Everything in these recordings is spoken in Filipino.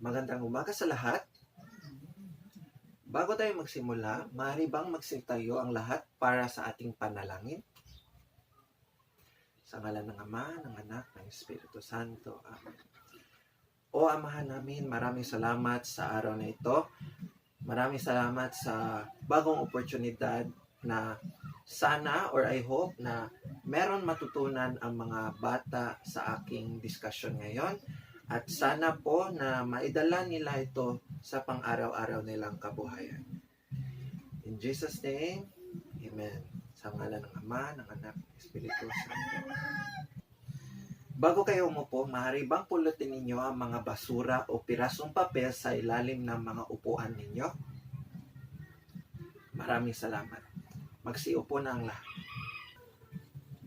Magandang umaga sa lahat. Bago tayo magsimula, maaari bang magsitayo ang lahat para sa ating panalangin? Sa ngalan ng Ama, ng Anak, ng Espiritu Santo. Amen. O Amahan namin, maraming salamat sa araw na ito. Maraming salamat sa bagong oportunidad na sana or I hope na meron matutunan ang mga bata sa aking discussion ngayon at sana po na maidala nila ito sa pang-araw-araw nilang kabuhayan. In Jesus' name, Amen. Sa ngalan ng Ama, ng Anak, ng Espiritu Santo. Bago kayo umupo, maaari bang pulutin ninyo ang mga basura o pirasong papel sa ilalim ng mga upuan ninyo? Maraming salamat. Magsiupo na ang lahat.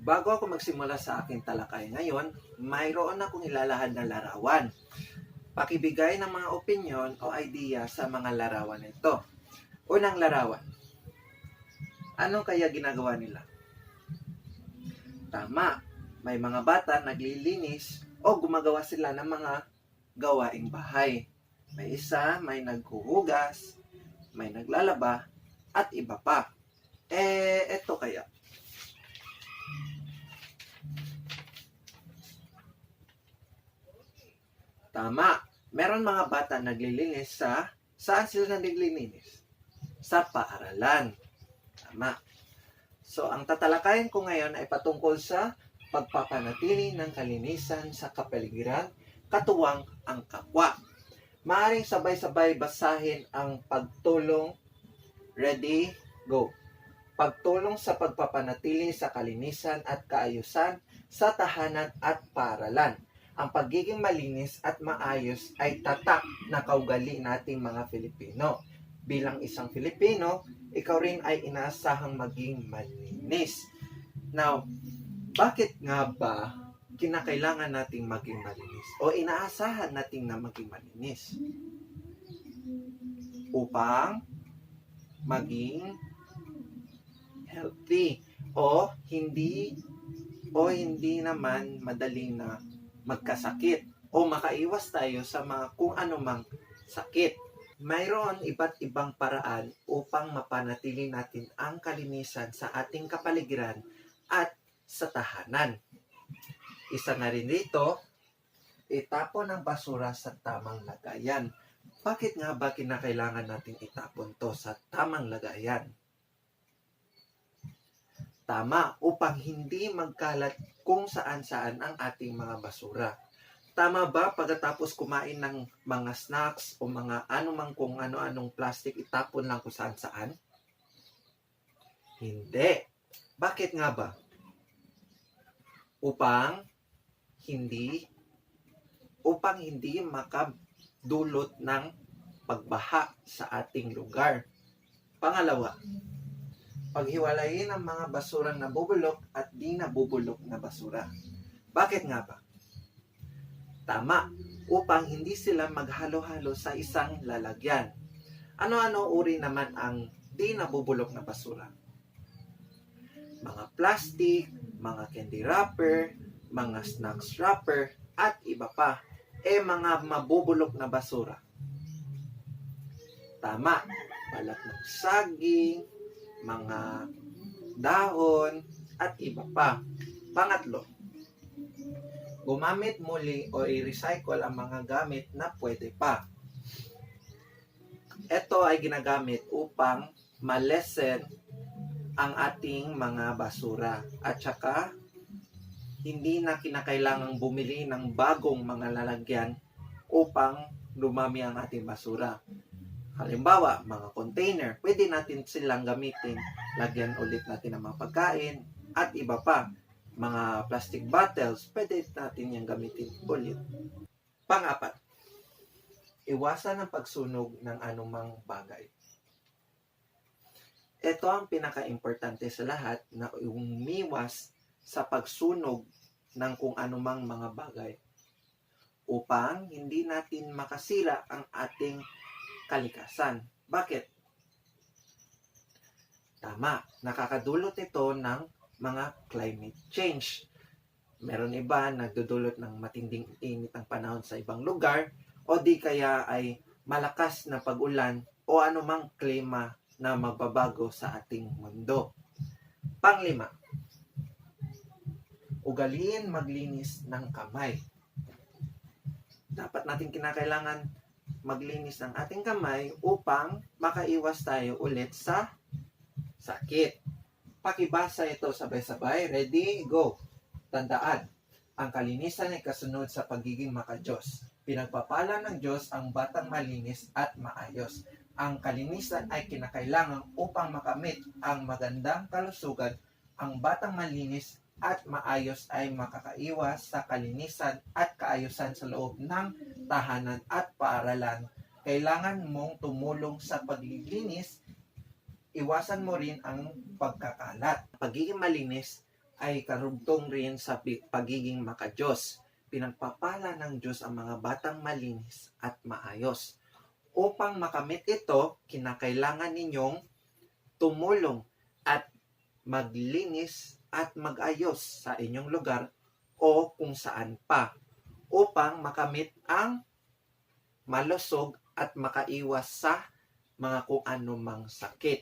Bago ako magsimula sa aking talakay ngayon, mayroon akong ilalahad na larawan. Pakibigay ng mga opinion o idea sa mga larawan nito. Unang larawan. Ano kaya ginagawa nila? Tama, may mga bata naglilinis o gumagawa sila ng mga gawaing bahay. May isa, may naghuhugas, may naglalaba, at iba pa. Eh, eto kaya. Tama. Meron mga bata naglilinis sa... Saan sila naglilinis? Sa paaralan. Tama. So, ang tatalakayin ko ngayon ay patungkol sa pagpapanatili ng kalinisan sa kapaligiran, katuwang ang kapwa. Maaring sabay-sabay basahin ang pagtulong. Ready? Go. Pagtulong sa pagpapanatili sa kalinisan at kaayusan sa tahanan at paralan. Ang pagiging malinis at maayos ay tatak na kaugali nating mga Filipino. Bilang isang Filipino, ikaw rin ay inaasahang maging malinis. Now, bakit nga ba kinakailangan nating maging malinis? O inaasahan nating na maging malinis? Upang maging healthy o hindi o hindi naman madali na magkasakit o makaiwas tayo sa mga kung anumang sakit. Mayroon iba't ibang paraan upang mapanatili natin ang kalinisan sa ating kapaligiran at sa tahanan. Isa na rin dito, itapon ang basura sa tamang lagayan. Bakit nga ba kinakailangan natin itapon to sa tamang lagayan? Tama, upang hindi magkalat kung saan-saan ang ating mga basura. Tama ba pagkatapos kumain ng mga snacks o mga anumang kung ano-anong plastic itapon lang kung saan-saan? Hindi. Bakit nga ba? Upang hindi upang hindi makadulot ng pagbaha sa ating lugar. Pangalawa, paghiwalayin ang mga basurang nabubulok at di nabubulok na basura. Bakit nga ba? Tama, upang hindi sila maghalo-halo sa isang lalagyan. Ano-ano uri naman ang di nabubulok na basura? Mga plastic, mga candy wrapper, mga snacks wrapper, at iba pa. Eh mga mabubulok na basura. Tama, balat ng saging, mga dahon, at iba pa. Pangatlo, gumamit muli o i-recycle ang mga gamit na pwede pa. Ito ay ginagamit upang malesen ang ating mga basura at saka hindi na kinakailangang bumili ng bagong mga lalagyan upang lumami ang ating basura. Halimbawa, mga container, pwede natin silang gamitin, lagyan ulit natin ng mga pagkain, at iba pa, mga plastic bottles, pwede natin yung gamitin ulit. Pang-apat, iwasan ang pagsunog ng anumang bagay. Ito ang pinaka-importante sa lahat na umiwas sa pagsunog ng kung anumang mga bagay upang hindi natin makasira ang ating kalikasan. Bakit? Tama, nakakadulot ito ng mga climate change. Meron iba nagdudulot ng matinding init ang panahon sa ibang lugar o di kaya ay malakas na pag-ulan o anumang klima na magbabago sa ating mundo. Panglima, ugaliin maglinis ng kamay. Dapat natin kinakailangan maglinis ng ating kamay upang makaiwas tayo ulit sa sakit. Pakibasa ito sabay-sabay. Ready? Go! Tandaan, ang kalinisan ay kasunod sa pagiging makajos. Pinagpapala ng Diyos ang batang malinis at maayos. Ang kalinisan ay kinakailangan upang makamit ang magandang kalusugan. Ang batang malinis at maayos ay makakaiwas sa kalinisan at kaayusan sa loob ng tahanan at paaralan. Kailangan mong tumulong sa paglilinis. Iwasan mo rin ang pagkakalat. Pagiging malinis ay karugtong rin sa pagiging makajos. Pinagpapala ng Diyos ang mga batang malinis at maayos. Upang makamit ito, kinakailangan ninyong tumulong at maglinis at magayos sa inyong lugar o kung saan pa upang makamit ang malusog at makaiwas sa mga kung anumang sakit.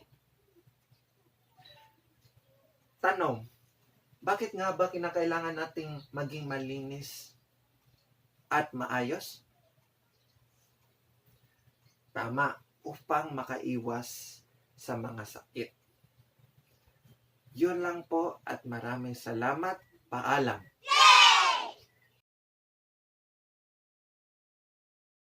Tanong, bakit nga ba kinakailangan nating maging malinis at maayos? Tama, upang makaiwas sa mga sakit. Yun lang po at maraming salamat. Paalam.